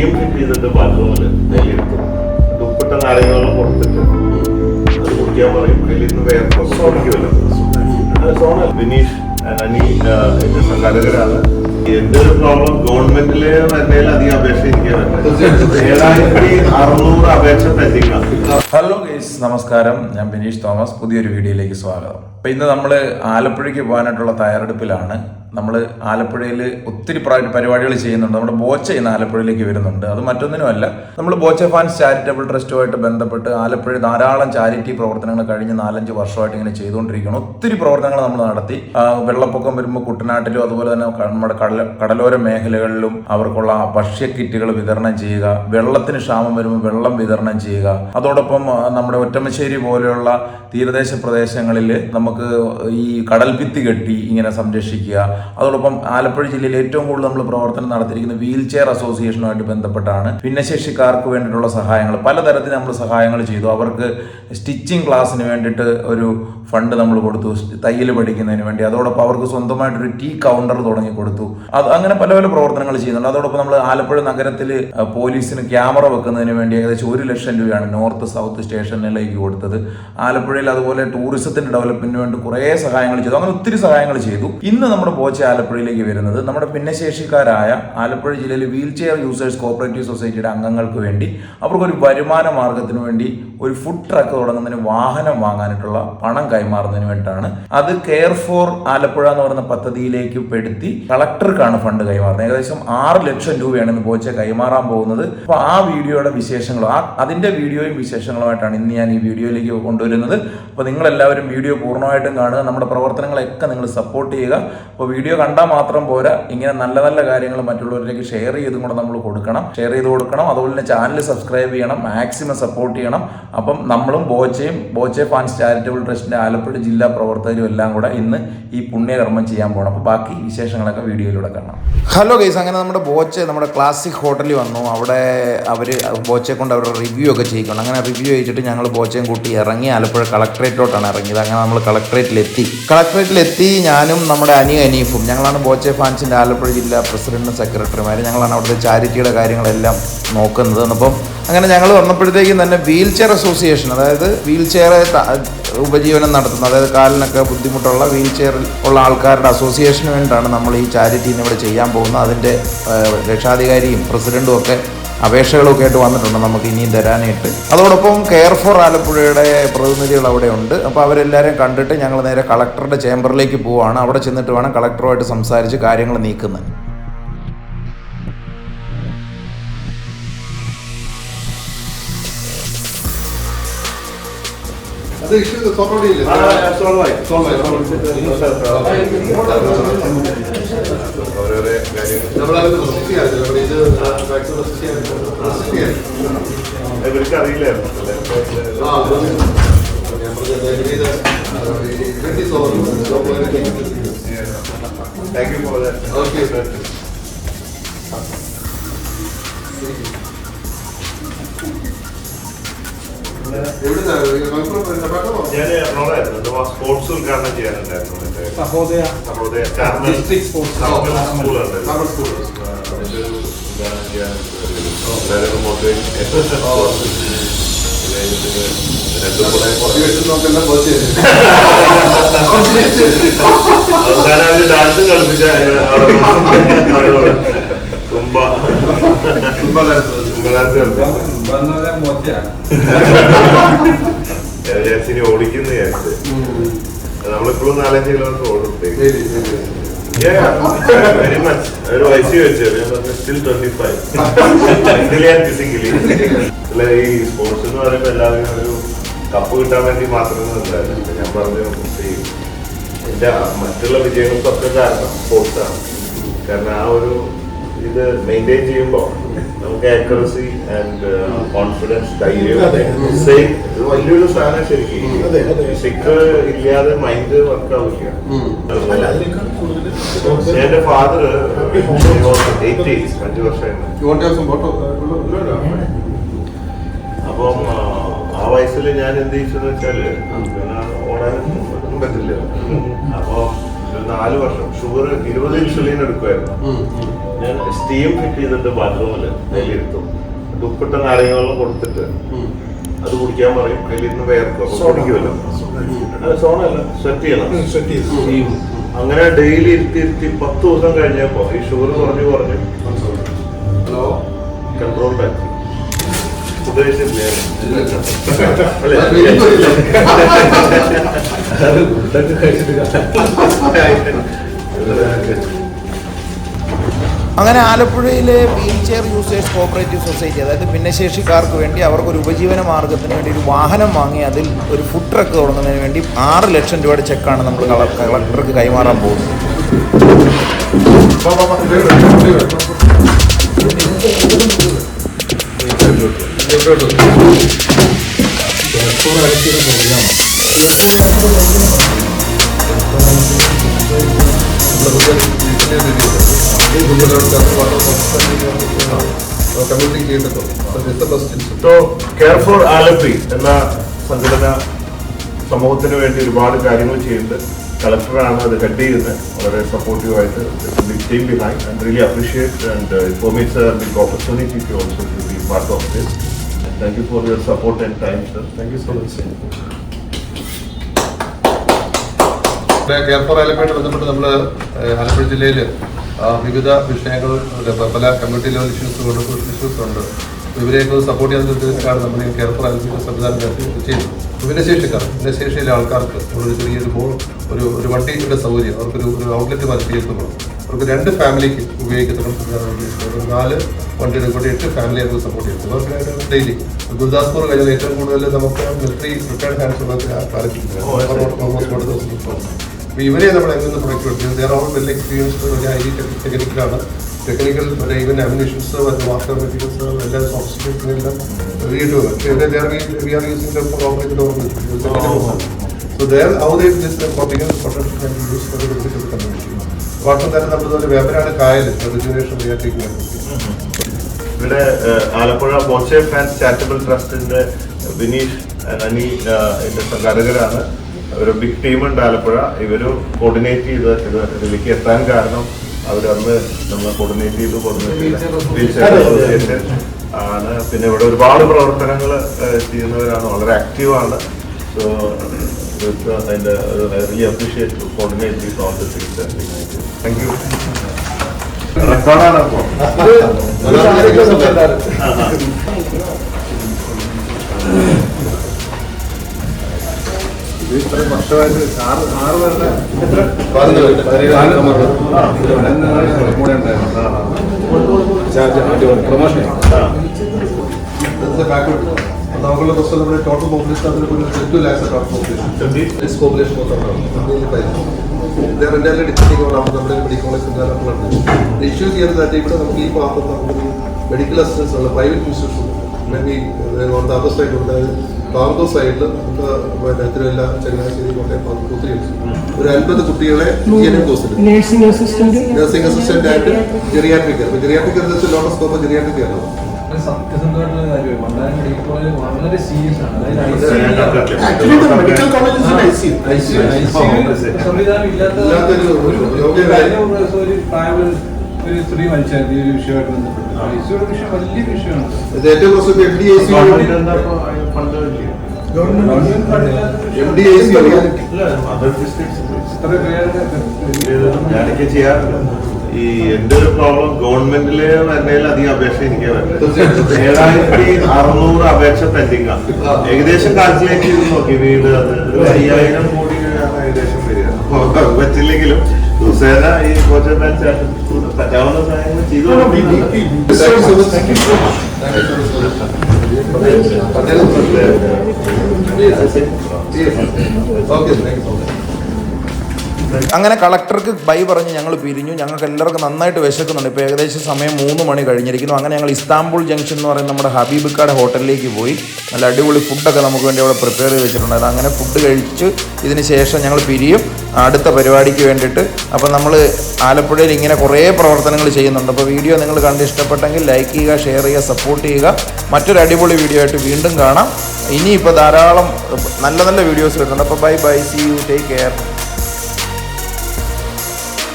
Cream fit ചെയ്തിട്ട് ബാത്റൂമിൽ നെല്ലിരുത്തും അത് ഉപ്പിട്ട നാരങ്ങ വെള്ളം കൊടുത്തിട്ട് അത് കുടിക്കാൻ പറയും. അതിൽ നിന്ന് വേറെ കുടിക്കുമല്ലോ. സോണൽ വിനീഷ് അനി എന്റെ സംഘാടകരാണ്. എന്റെ ഒരു പ്രോബ്ലം ഗവൺമെന്റിലെ എന്തെങ്കിലും അധികം അപേക്ഷ എനിക്ക് അറുന്നൂറ് അപേക്ഷ ഹലോ ഗൈസ് നമസ്കാരം. ഞാൻ ബിനീഷ് തോമസ്. പുതിയൊരു വീഡിയോയിലേക്ക് സ്വാഗതം. അപ്പോൾ ഇന്ന് നമ്മൾ ആലപ്പുഴയ്ക്ക് പോകാനായിട്ടുള്ള തയ്യാറെടുപ്പിലാണ്. നമ്മൾ ആലപ്പുഴയിൽ ഒത്തിരി പ്ര- പരിപാടികൾ ചെയ്യുന്നുണ്ട്. നമ്മുടെ ബോച്ച ഇന്ന് ആലപ്പുഴയിലേക്ക് വരുന്നുണ്ട്. അത് മറ്റൊന്നിനുമല്ല നമ്മൾ ബോച്ച ഫാൻസ് ചാരിറ്റബിൾ ട്രസ്റ്റുമായിട്ട് ബന്ധപ്പെട്ട് ആലപ്പുഴ ധാരാളം ചാരിറ്റി പ്രവർത്തനങ്ങൾ കഴിഞ്ഞ നാലഞ്ച് വർഷമായിട്ട് ഇങ്ങനെ ചെയ്തുകൊണ്ടിരിക്കുകയാണ് ഒത്തിരി പ്രവർത്തനങ്ങൾ നമ്മൾ നടത്തി. വെള്ളപ്പൊക്കം വരുമ്പോൾ കുട്ടനാട്ടിലും അതുപോലെ തന്നെ നമ്മുടെ കടല കടലോര മേഖലകളിലും അവർക്കുള്ള ഭക്ഷ്യ കിറ്റുകൾ വിതരണം ചെയ്യുക വെള്ളത്തിന് ക്ഷാമം വരുമ്പോൾ വെള്ളം വിതരണം ചെയ്യുക. അതോടൊപ്പം നമ്മുടെ ഒറ്റമശ്ശേരി പോലെയുള്ള തീരദേശ പ്രദേശങ്ങളിൽ നമുക്ക് ഈ കടൽ ഭിത്തി കെട്ടി ഇങ്ങനെ സംരക്ഷിക്കുക. അതോടൊപ്പം ആലപ്പുഴ ജില്ലയിൽ ഏറ്റവും കൂടുതൽ നമ്മൾ പ്രവർത്തനം നടത്തിയിരിക്കുന്നത് വീൽ ചെയർ അസോസിയേഷനുമായിട്ട് ബന്ധപ്പെട്ടാണ്. ഭിന്നശേഷിക്കാർക്ക് വേണ്ടിയിട്ടുള്ള സഹായങ്ങൾ. പലതരത്തിൽ നമ്മൾ സഹായങ്ങൾ ചെയ്തു. അവർക്ക് സ്റ്റിച്ചിങ് ക്ലാസ്സിന് വേണ്ടിയിട്ട് ഒരു ഫണ്ട് നമ്മൾ കൊടുത്തു. തയ്യൽ പഠിക്കുന്നതിന് വേണ്ടി. അതോടൊപ്പം അവർക്ക് സ്വന്തമായിട്ടൊരു ടീ കൗണ്ടർ തുടങ്ങി കൊടുത്തു. അത് അങ്ങനെ പല പല പ്രവർത്തനങ്ങൾ ചെയ്യുന്നുണ്ട്. അതോടൊപ്പം നമ്മൾ ആലപ്പുഴ നഗരത്തിൽ പോലീസിന് ക്യാമറ വെക്കുന്നതിന് വേണ്ടി ഏകദേശം ഒരു ലക്ഷം രൂപയാണ് നോർത്ത് സൗത്ത് സ്റ്റേഷനിലേക്ക് കൊടുത്തത്. ആലപ്പുഴയിൽ അതുപോലെ ടൂറിസത്തിന്റെ ഡെവലപ്മെന്റിന് വേണ്ടി കുറേ സഹായങ്ങൾ ചെയ്തു. അങ്ങനെ ഒത്തിരി സഹായങ്ങൾ ചെയ്തു. ഇന്ന് നമ്മുടെ ബോച്ച ആലപ്പുഴയിലേക്ക് വരുന്നത്. നമ്മുടെ ഭിന്നശേഷിക്കാരായ ആലപ്പുഴ ജില്ലയിലെ വീൽ ചെയർ യൂസേഴ്സ് കോപ്പറേറ്റീവ് സൊസൈറ്റിയുടെ അംഗങ്ങൾക്ക് വേണ്ടി അവർക്കൊരു വരുമാന മാർഗത്തിന് വേണ്ടി ഒരു ഫുഡ് ട്രക്ക് തുടങ്ങുന്നതിന് വാഹനം വാങ്ങാനായിട്ടുള്ള പണം കൈമാറുന്നതിന് വേണ്ടിയിട്ടാണ് അത് കെയർ ഫോർ ആലപ്പുഴ എന്ന് പറയുന്ന പദ്ധതിയിലേക്ക് പെടുത്തി കളക്ടർക്കാണ് ഫണ്ട് കൈമാറുന്നത്. ഏകദേശം ആറ് ലക്ഷം രൂപയാണ് ഇന്ന് ബോച്ച കൈമാറാൻ പോകുന്നത്. അപ്പോൾ ആ വീഡിയോയുടെ വിശേഷങ്ങളും ആ അതിന്റെ വീഡിയോയും വിശേഷങ്ങളുമായിട്ടാണ് ഇന്ന് ഞാൻ ഈ വീഡിയോയിലേക്ക് കൊണ്ടുവരുന്നത്. അപ്പോൾ നിങ്ങളെല്ലാവരും വീഡിയോ പൂർണമായിട്ടും കാണുക. നമ്മുടെ പ്രവർത്തനങ്ങളൊക്കെ നിങ്ങൾ സപ്പോർട്ട് ചെയ്യുക. അപ്പോൾ വീഡിയോ കണ്ടാൽ മാത്രം പോരാ. ഇങ്ങനെ നല്ല നല്ല കാര്യങ്ങൾ മറ്റുള്ളവരിലേക്ക് ഷെയർ ചെയ്തും കൂടെ നമ്മൾ കൊടുക്കണം. ഷെയർ ചെയ്ത് കൊടുക്കണം. അതുപോലെ തന്നെ ചാനൽ സബ്സ്ക്രൈബ് ചെയ്യണം. മാക്സിമം സപ്പോർട്ട് ചെയ്യണം. അപ്പം നമ്മളും ബോച്ചയും ബോച്ചെ ഫാൻസ് ചാരിറ്റബിൾ ട്രസ്റ്റിന്റെ ആലപ്പുഴ ജില്ലാ പ്രവർത്തകരും എല്ലാം കൂടെ ഇന്ന് ഈ പുണ്യകർമ്മം ചെയ്യാൻ പോകണം അപ്പോൾ ബാക്കി വിശേഷങ്ങളൊക്കെ വീഡിയോയിലൂടെ കാണാം. ഹലോ ഗൈസ് അങ്ങനെ നമ്മുടെ ബോച്ചെ നമ്മുടെ ക്ലാസിക് ഹോട്ടലിൽ വന്നു. അവിടെ അവർ ബോച്ചെ കൊണ്ട് അവരുടെ റിവ്യൂ ഒക്കെ ചെയ്യിക്കണം അങ്ങനെ റിവ്യൂ ചെയ്തിട്ട് ഞങ്ങൾ ബോച്ചയും കൂട്ടി ഇറങ്ങി ആലപ്പുഴ കളക്ട്രേറ്റിലോട്ടാണ് ഇറങ്ങിയത്. അങ്ങനെ നമ്മൾ കളക്ട്രേറ്റിലെത്തി കളക്ട്രേറ്റിലെത്തി ഞാനും നമ്മുടെ അനി അനീഫും ഞങ്ങളാണ് ബോച്ചെ ഫാൻസിന്റെ ആലപ്പുഴ ജില്ലാ പ്രസിഡന്റും സെക്രട്ടറിമാർ ഞങ്ങളാണ് അവിടുത്തെ ചാരിറ്റിയുടെ കാര്യങ്ങളെല്ലാം നോക്കുന്നത്. അപ്പം അങ്ങനെ ഞങ്ങൾ വന്നപ്പോഴത്തേക്കും തന്നെ വീൽ ചെയർ അസോസിയേഷൻ അതായത് വീൽ ചെയർ ഉപജീവനം നടത്തുന്നത് അതായത് കാലിനൊക്കെ ബുദ്ധിമുട്ടുള്ള വീൽ ചെയറിൽ ഉള്ള ആൾക്കാരുടെ അസോസിയേഷന് വേണ്ടിയിട്ടാണ് നമ്മൾ ഈ ചാരിറ്റി ഇവിടെ ചെയ്യാൻ പോകുന്നത്. അതിന്റെ രക്ഷാധികാരിയും പ്രസിഡന്റും ഒക്കെ അപേക്ഷകളൊക്കെ ആയിട്ട് വന്നിട്ടുണ്ട് നമുക്ക് ഇനിയും തരാനായിട്ട്. അതോടൊപ്പം കെയർ ഫോർ ആലപ്പുഴയുടെ പ്രതിനിധികൾ അവിടെ ഉണ്ട് അപ്പോൾ അവരെല്ലാവരെയും കണ്ടിട്ട് ഞങ്ങൾ നേരെ കളക്ടറുടെ ചേംബറിലേക്ക് പോവുകയാണ് അവിടെ ചെന്നിട്ട് വേണം കളക്ടറുമായിട്ട് സംസാരിച്ച് കാര്യങ്ങൾ നീക്കുന്നത്. അത് ഇഷ്യൂ സോൾവ് ചെയ്യില്ലേ ഓരോരോ കാര്യങ്ങൾ. നമ്മളത് റെസിസ്റ്റ് നമ്മുടെ ഇത് വാക്സിൻ റെസിസ്റ്റ് ചെയ്യാൻ റെസിസ്റ്റ് ചെയ്യാൻ ഇവർക്ക് അറിയില്ലായിരുന്നു ഞാൻ പറഞ്ഞത് താങ്ക് യു ഫോർ ഓക്കെ എവിടുന്നാ ഞാൻ എറണാകുളമായിരുന്നു എന്റെ സ്പോർട്സ് ഉദ്ഘാടനം ചെയ്യാനുണ്ടായിരുന്നു മറ്റേ സഹോദയ സഹോദയ ചാർമൽ സ്കൂളുണ്ട് ഉദ്ഘാടനം ചെയ്യാൻ അവസാനം അവർ ഡാൻസ് കളിപ്പിച്ച തുമ്പ തുമ്പ ഡാൻസ് കളിപ്പിച്ചു ഞാൻ വിചാരിച്ചു ഇനി ഓടിക്കുന്ന വിചാരിച്ചു. നമ്മളിപ്പോഴും നാലഞ്ച് കിലോമീറ്റർ ഓടും വെരി മച്ച് ഒരു വയസ്സ് വെച്ചു സ്റ്റിൽ ട്വന്റി ഫൈവ് ഫിസിക്കലി അല്ല ഈ സ്പോർട്സ് എന്ന് പറയുമ്പോൾ എല്ലാവരും ഒരു കപ്പ് കിട്ടാൻ വേണ്ടി മാത്രമേ ഉണ്ടായിരുന്നു ഞാൻ പറഞ്ഞു ഈ എന്റെ മറ്റുള്ള വിജയങ്ങൾക്കൊക്കെ കാരണം സ്പോർട്സ് ആണ്. കാരണം ആ ഒരു ഇത് മെയിന്റെയിൻ ചെയ്യുമ്പോൾ നമുക്ക് ആക്യുറസി ആൻഡ് കോൺഫിഡൻസ് ധൈര്യം ഇത് വലിയൊരു സാധനം ശരിക്കും. സിക്ക് ഇല്ലാതെ മൈൻഡ് വർക്ക് ആവില്ല. എന്റെ ഫാദർ എയ്റ്റി അഞ്ചു വർഷമായിരുന്നു. Water? അപ്പം ആ, വയസ്സിൽ ഞാൻ എന്ത് ചെയ്തെന്ന് വെച്ചാൽ ഓടാനും പറ്റില്ല. അപ്പൊ ഒരു നാല് വർഷം. ഷുഗർ ഇരുപത് ഇൻസുലിൻ എടുക്കുമായിരുന്നു ഞാൻ സ്റ്റീം ഫിറ്റ് ചെയ്തിട്ട് ബാത്റൂമിൽ കയ്യിലിരുത്തും. ദുപ്പിട്ട ഉപ്പിട്ട നാരങ്ങ വെള്ളം കൊടുത്തിട്ട് അത് കുടിക്കാൻ പറയും. കയ്യിലിരുന്ന് വേർക്കും. കുടിക്കുമല്ലോ. സോണല്ല സെറ്റ് ചെയ്യണം. അങ്ങനെ ഡെയിലി ഇരുത്തി ഇരുത്തി പത്ത് ദിവസം കഴിഞ്ഞപ്പോ ഈ ഷുഗർ കുറഞ്ഞു കുറഞ്ഞു അങ്ങനെ ആലപ്പുഴയിലെ wheel chair users cooperative society അതായത് ഭിന്നശേഷിക്കാർക്ക് വേണ്ടി അവർക്ക് ഒരു ഉപജീവന മാർഗത്തിന് വേണ്ടി ഒരു വാഹനം വാങ്ങി അതിൽ ഒരു ഫുഡ് ട്രക്ക് തുടങ്ങുന്നതിന് വേണ്ടി ആറ് ലക്ഷം രൂപയുടെ ചെക്കാണ് നമ്മൾ കള- കളക്ടർക്ക് കൈമാറാൻ പോകുന്നത്. Thank ചെയ്തിട്ടുണ്ട് സോ കെയർ ഫോർ ആലപ്പി എന്ന സംഘടന സമൂഹത്തിന് വേണ്ടി ഒരുപാട് കാര്യങ്ങൾ ചെയ്യുന്നുണ്ട്. കളക്ടറാണ് അത് ഹെഡ് ചെയ്യുന്നത്. വളരെ സപ്പോർട്ടീവ് ആയിട്ട് big team behind and really appreciate and for meets a big opportunity to also to be part of this thank you for your support and time sir thank you so much ആലപ്പുഴയായിട്ട് ബന്ധപ്പെട്ട് നമ്മൾ ആലപ്പുഴ ജില്ലയിൽ വിവിധ വിഷയങ്ങൾ പല community level issues issues ഉണ്ട്. ഇവരെയൊക്കെ support ചെയ്യാൻ തീർച്ചയായിട്ടും നമ്മൾ ഈ ഫോർ ആലപ്പുഴ സംവിധാനം ചെയ്തു ഭിന്നശേഷിക്കാർ ഭിന്നശേഷിയിലെ ആൾക്കാർക്ക് ഒരു ചെറിയൊരു ബോൾ ഒരു ഒരു വണ്ടിയുടെ സൗകര്യം അവർക്കൊരു ഒരു ഔട്ട്ലെറ്റ് ചെയ്യത്തുള്ളൂ അവർക്ക് രണ്ട് ഫാമിലിക്ക് ഉപയോഗിക്കുന്ന സംവിധാനം നാല് വണ്ടിയുടെ കൂടെ എട്ട് ഫാമിലി നമുക്ക് സപ്പോർട്ട് ചെയ്യുന്നത് അവർക്ക് ഡെയിലി ഗുരുദാസ്പൂർ കഴിഞ്ഞാൽ ഏറ്റവും കൂടുതൽ നമുക്ക് മിലിറ്ററി റിട്ടയർഡ് ഹാൻഡ്സ് അപ്പൊ ഇവരെ നമ്മൾ എങ്ങനെ പ്രൊഡക്റ്റ് കൊടുക്കുന്നത് ദർ ഓൾ വെൽ എക്സ്പീരിയൻസ്ഡ് ഒരു I ടെക്നിക്കലാണ് technical even animations water materials എല്ലാ സോഫ്റ്റ്വെയർസിനും എല്ലാം so there how they water തന്നെ നമ്മൾ കായൽ റിജുനേഷൻ ഇവിടെ ആലപ്പുഴ ബോച്ചെ ഫാൻസ് ചാരിറ്റബിൾ ട്രസ്റ്റിന്റെ വിനീഷ് അനി ഇതിന്റെ സംഘാടകരാണ്. ഒരു ബിഗ് ടീം ഉണ്ട് ആലപ്പുഴ. ഇവർ കോർഡിനേറ്റ് ചെയ്ത് ഇത് ഇതിലേക്ക് എത്താൻ കാരണം അവരന്ന് നമ്മൾ കോർഡിനേറ്റ് ചെയ്ത് അസോസിയേഷൻ ആണ്. പിന്നെ ഇവിടെ ഒരുപാട് പ്രവർത്തനങ്ങൾ ചെയ്യുന്നവരാണ്. വളരെ ആക്റ്റീവാണ് സോ അതിന്റെ റിയലി അപ്രീഷിയേറ്റ് കോർഡിനേറ്റ് ചെയ്ത് all the things thank you റെക്കോർഡാണ് അപ്പോൾ നമുക്കുള്ള പ്രശ്നം നമ്മുടെ ടോട്ടൽ പോപ്പുലേഷൻ അതിൽ twenty lakhs total population population depending on our നമ്മുടെ medical college here is that ഇവിടെ നമുക്ക് ഈ ഭാഗത്ത് നമുക്ക് മെഡിക്കൽ അസിസ്റ്റൻസ് ഉള്ള പ്രൈവറ്റ് ഇൻസ്റ്റിറ്റ്യൂഷൻ അല്ലെങ്കിൽ ദ അതർ സൈഡ് ഉണ്ട്. കാർഗോ സൈഡിൽ നമുക്ക് പിന്നെ തിരുവല്ല ചങ്ങനാശ്ശേരി കോട്ടയം പാലക്കാട് ഒത്തിരി ഉണ്ട്. ഒരു അൻപത് കുട്ടികളെ നഴ്സിംഗ് അസിസ്റ്റന്റ് നഴ്സിംഗ് അസിസ്റ്റന്റ് ആയിട്ട് geriatric care geriatric lot scope geriatric ആണ്. സത്യസന്ധമായിട്ടുള്ള കാര്യമാണ്. മണ്ടാനം മെഡിക്കൽ കോളേജ് വളരെ സീരിയസ് ആണ്. അതായത് സംവിധാനം ഇല്ലാത്ത ഒരു രോഗിയെ കഴിഞ്ഞ ദിവസം ഒരു പ്രായമുള്ള ഒരു സ്ത്രീ മരിച്ചായിരുന്നു ഈ ഒരു വിഷയമായിട്ട് ബന്ധപ്പെട്ട് ഐസിയുടെ വലിയ വിഷയമാണ്. ഞാനൊക്കെ ചെയ്യാറുണ്ട് ഈ എന്റെ ഒരു പ്രോബ്ലം ഗവൺമെന്റിലെ വരുന്നതിൽ അധികം അപേക്ഷ എനിക്ക് വരുന്നത് ഏഴായിരത്തി അറുന്നൂറ് അപേക്ഷ പെൻഡിങ് ആണ് ഏകദേശം കാൽക്കുലേറ്റ് ചെയ്ത് നോക്കി. വീട് അത് ഒരു അയ്യായിരം കോടി ഏകദേശം വരിക. വെച്ചില്ലെങ്കിലും പറ്റില്ലെങ്കിലും ദിവസേന ഈ കോച്ച് പറ്റാവുന്ന സഹായങ്ങൾ okay thank you so much അങ്ങനെ കളക്ടർക്ക് ബൈ പറഞ്ഞ് ഞങ്ങൾ പിരിഞ്ഞു. ഞങ്ങൾക്ക് എല്ലാവർക്കും നന്നായിട്ട് വിശക്കുന്നുണ്ട്. ഇപ്പോൾ ഏകദേശം സമയം മൂന്ന് മണി കഴിഞ്ഞിരിക്കുന്നു. അങ്ങനെ ഞങ്ങൾ ഇസ്താംബുൾ ജംഗ്ഷൻ എന്ന് പറയുന്ന നമ്മുടെ ഹബീബിക്കാട് ഹോട്ടലിലേക്ക് പോയി. നല്ല അടിപൊളി ഫുഡൊക്കെ നമുക്ക് വേണ്ടി അവിടെ പ്രിപ്പയർ ചെയ്ത് വെച്ചിട്ടുണ്ട്. അങ്ങനെ ഫുഡ് കഴിച്ച് ഇതിന് ശേഷം ഞങ്ങൾ പിരിയും. അടുത്ത പരിപാടിക്ക് വേണ്ടിയിട്ട്. അപ്പോൾ നമ്മൾ ആലപ്പുഴയിൽ ഇങ്ങനെ കുറേ പ്രവർത്തനങ്ങൾ ചെയ്യുന്നുണ്ട്. അപ്പോൾ വീഡിയോ നിങ്ങൾ കണ്ട് ഇഷ്ടപ്പെട്ടെങ്കിൽ ലൈക്ക് ചെയ്യുക ഷെയർ ചെയ്യുക സപ്പോർട്ട് ചെയ്യുക. മറ്റൊരു അടിപൊളി വീഡിയോ ആയിട്ട് വീണ്ടും കാണാം. ഇനിയിപ്പോൾ ധാരാളം നല്ല നല്ല വീഡിയോസ് വരുന്നുണ്ട്. അപ്പോൾ bye bye see you take care.